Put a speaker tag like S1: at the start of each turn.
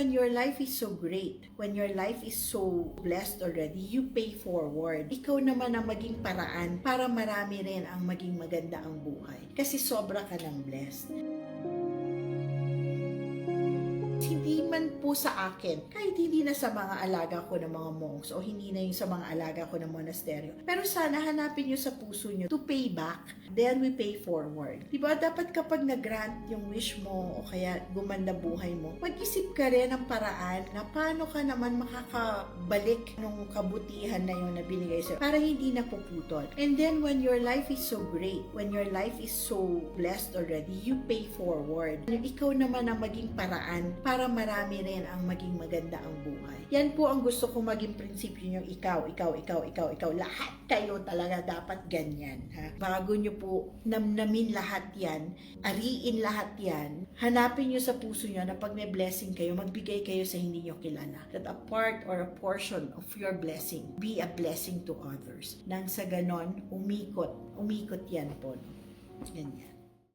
S1: when your life is so great, when your life is so blessed already, you pay forward. Ikaw naman ang maging paraan para marami rin ang maging maganda ang buhay. Kasi sobra ka ng blessed. Man po sa akin, kahit hindi na sa mga alaga ko ng mga monks o hindi na yung sa mga alaga ko ng monasteryo. Pero sana hanapin nyo sa puso nyo to pay back, then we pay forward. Diba? Dapat kapag nag-grant yung wish mo o kaya gumanda buhay mo, mag-isip ka rin ng paraan na paano ka naman makakabalik ng kabutihan na yun na binigay sa'yo para hindi na puputol. And then when your life is so great, when your life is so blessed already, you pay forward. Ikaw naman ang maging paraan para marami rin ang maging maganda ang buhay. Yan po ang gusto ko maging prinsipyo yung ikaw, ikaw, ikaw, ikaw, ikaw. Lahat kayo talaga dapat ganyan. Ha? Bago nyo po namnamin lahat yan, ariin lahat yan, hanapin nyo sa puso nyo na pag may blessing kayo, magbigay kayo sa hindi nyo kilala. That a part or a portion of your blessing be a blessing to others. Nang sa ganon, umikot, umikot yan po. Ganyan.